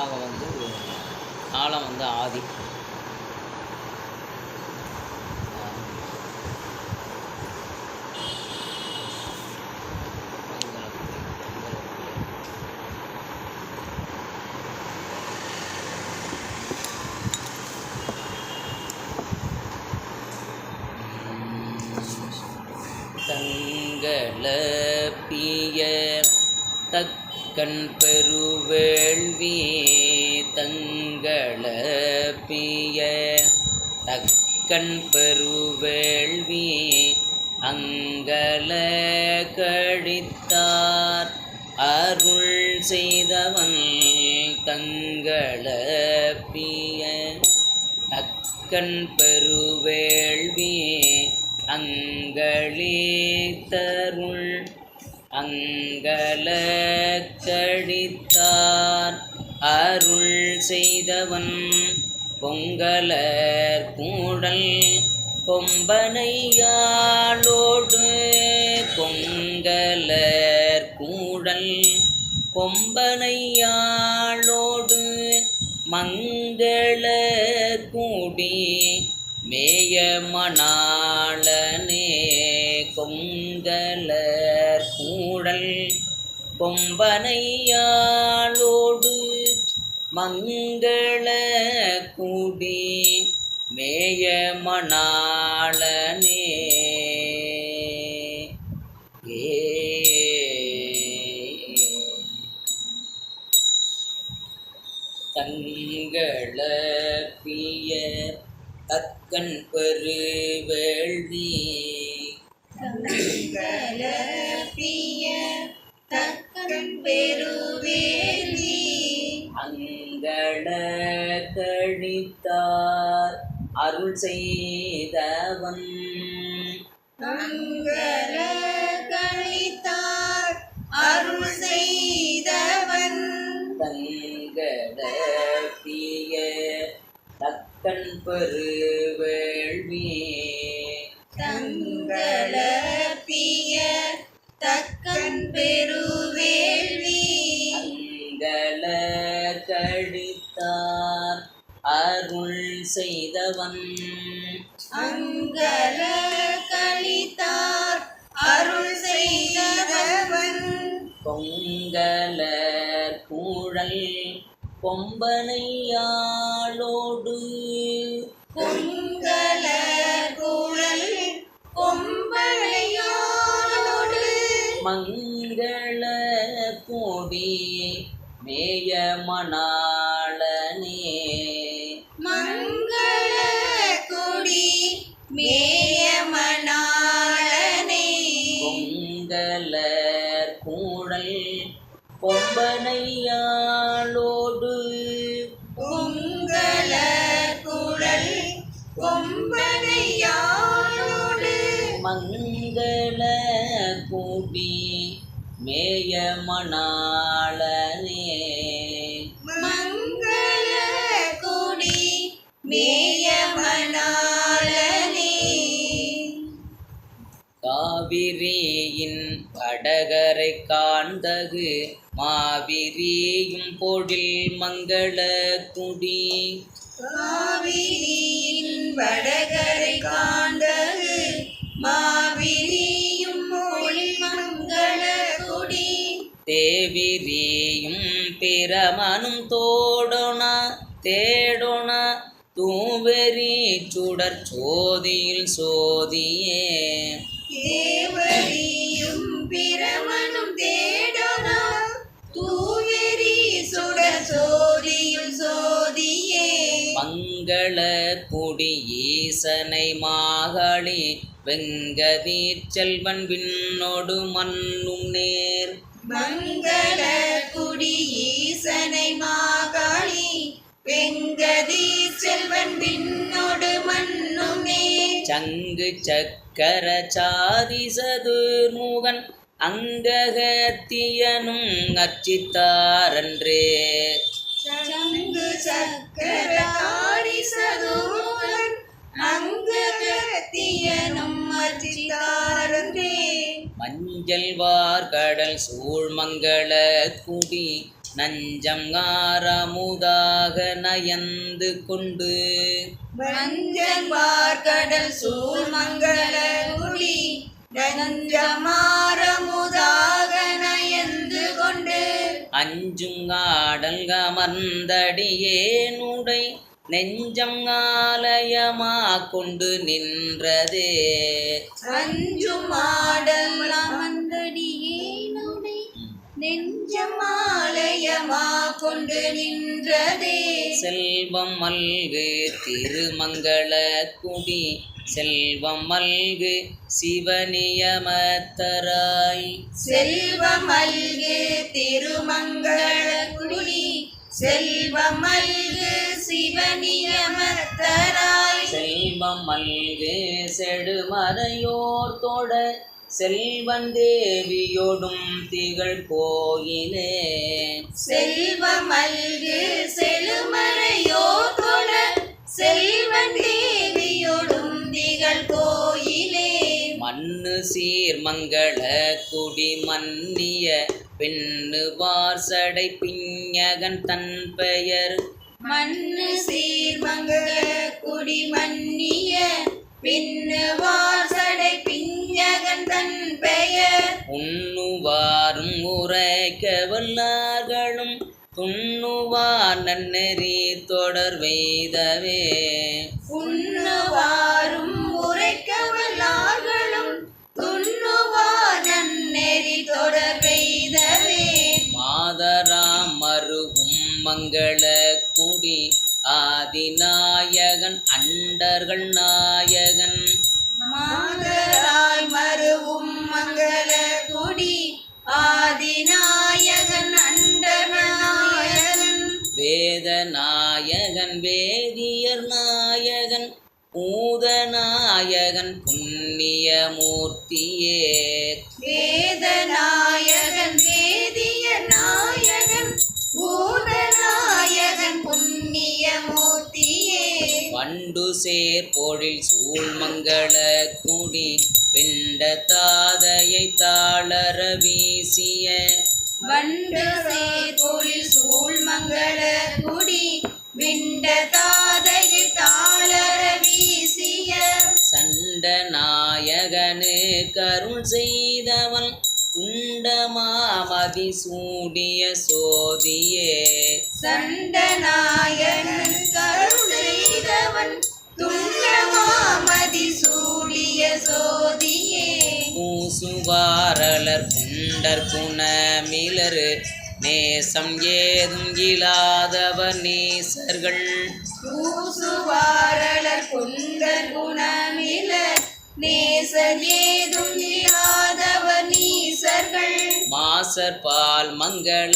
அவன் வந்து காலம் வந்து ஆதி. தங்களப்பிய தக்கன் பெரு கண் பெருவேள்வி அங்கல கழித்தார். அருள் செய்தவன் தங்கள தங்களப்பிய தக்கன் பெருவேள்வி தருள். அங்கல கழித்தார். அருள் செய்தவன் பொங்கலர் கூடல் கொம்பனையாளோடு கொங்கலர் கூடல் கொம்பனையாளோடு மங்கள கூடி மேய மணாளனே கொங்கலர் கூடல் கொம்பனையாளோடு மங்கள மணாளனே. தங்கள பிய தக்கன் பெரு அருள் செய்தவன். கழித்தார் அருள் செய்தவன். தங்கள பிய தக்கன் பெரு வேள்வி தங்களப்பிய தக்கன் பெருவேலி செய்தவன். அங்கல கழித்தார் அருள் செய்தவன். பொங்கல கூழல் கொம்பனையாளோடு பொங்கல குழல் கொம்பனையோடு மங்கள கோடி மேய மணாளனே கூடி மேய மணாளனே மங்கள கொடி மேயமணாளனே காவிரியின் வடகரை காண்தகு மாவிரியும் பொழில் மங்கள குடி காவிரியின் வடகரை காண்டது தேவிரியும் பிரமனும் தோடோனா தேடோனா தூவெறி சுடர் சோதியில் சோதியே. தேவரியும் பிரமனும் தேடனா தூவெறி சுட சோதியும் சோதியே. மங்கள குடி ஈசனை மாகாளி வெங்கதீர் செல்வன் விண்ணோடு மண்ணும் நேர் மங்கள குடி ஈசனை மாகாளி வெங்கதி செல்வன் பின்னோடு மண்ணுமே. சங்கு சக்கர சாதி சதுர்முகன் அங்ககத்தியனும் அர்ச்சித்தாரன்றே. சங்கு சக்கரகாரி சதுரன் அங்ககத்தியனும் அச்சித்தாரந்தே மஞ்சள் வார்கடல் சூழ்மங்கள குடி நஞ்சம் ஆரமுதாக நயந்து கொண்டு. வஞ்சன் பார்க்கடல் சூழ் மங்கள குடி நஞ்சமாரமுதாக நயந்து கொண்டு. அஞ்சுங்காடல் கமர்ந்தடியேனுடை நெஞ்சம் ஆலயமா கொண்டு நின்றதே. அஞ்சும் ஆடல் அமர்ந்தடியேனுடை நெஞ்சமாலயமா கொண்டு நின்றதே. செல்வம் மல்கு திருமங்கள குடி செல்வம் மல்கு சிவநியமத்தராய். செல்வமல்கு திருமங்கள குடி செல்வமல்கு சிவநியமத்தராய். செல்வம் மல்கு செடுமறையோர் தொட செல்வன் தேவியோடும் திகழ் கோயிலே. செல்வமல்கு செழுமறையோ தொட செல்வன் தேவியோடும் திகழ் கோயிலே மண்ணு சீர்மங்கள குடி மன்னிய பெண்ணு வார்சடை பிஞகன் தன் பெயர். மண்ணு சீர்மங்கள குடி மன்னிய பின்னு வாசடை பிஞ்சகன் தன் பெயர். உண்ணுவாரும் உரைக்க வல்லார்களும் துண்ணுவார் நன்னெறி தொடர் வெய்தவே பூதநாயகன் புண்ணிய மூர்த்தியே வேதநாயகன் வேதிய நாயகன் பூதநாயகன் புண்ணிய மூர்த்தியே வண்டு சேர் பொழில் சூழ்மங்கள குடி பிண்ட தாதையை தாளர வீசிய. வண்டு சேர்கோளில் சூழ்மங்கள குடி விண்ட தாதையை நாயகனு கருள் செய்தவன் துண்டமாமதி சூடிய சோதியே. சண்டநாயகன் கருள் செய்தவன் துண்டமாமதி சூடிய சோதியே. பூசுவாரலர் குண்டர் குணமிலரு நேசம் ஏதும் இல்லாதவர் நேசர்கள். பூசுவாரலர் கொண்டர் குணமில நேசர் ஏதும் இல்லாதவர் நீசர்கள். மாசர் பால் மங்கள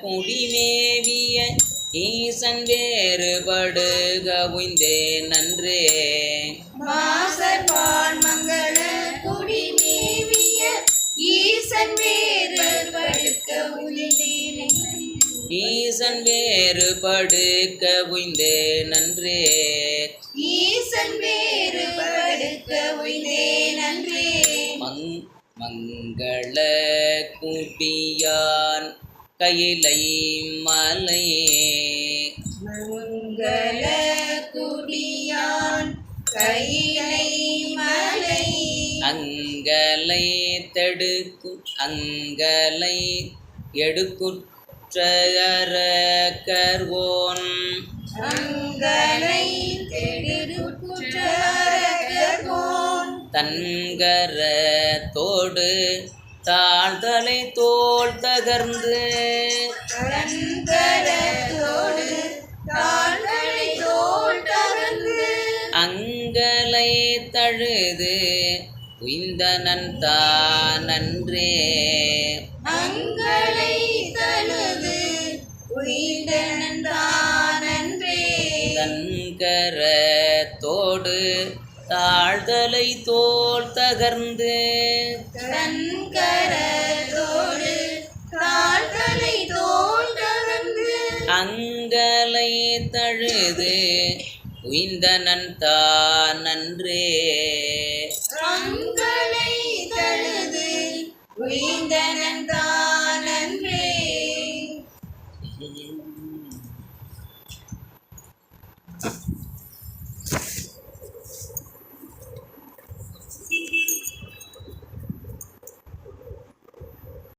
குடிமேவிய ஈசன் வேறுபடுக உய்ந்தே நன்றே. மாசர் பால் மங்கள குடி மேவிய ஈசன் வேறு படுக்க உயிரே ஈசன் வேறுபடுக்க உய்ந்தே நன்றே. ஈசன் வேறு படுக்க உயிரே நன்றே. மங் மங்கள குட்டியான் கையிலை மலை மங்கள குடியான் கைலை மலை. அங்கலை தெடுக்கு அங்கலை எடுக்குற்றர கர்வோன் அங்கலை தெடுக்குற்றோன் தன்கர தோடு தாழ்தலை தோல் தகர்ந்து கரந்தோடு தாழ்களை தோல் தகர்ந்து அங்கலை தழுது உய்ந்தனன் தழுது உயிர்ந்தனன்றே தன்கர தோடு தாழ்தலை தோல் தகர்ந்து. அங்கலை தழுது உய்ந்தனன் தானன்றே.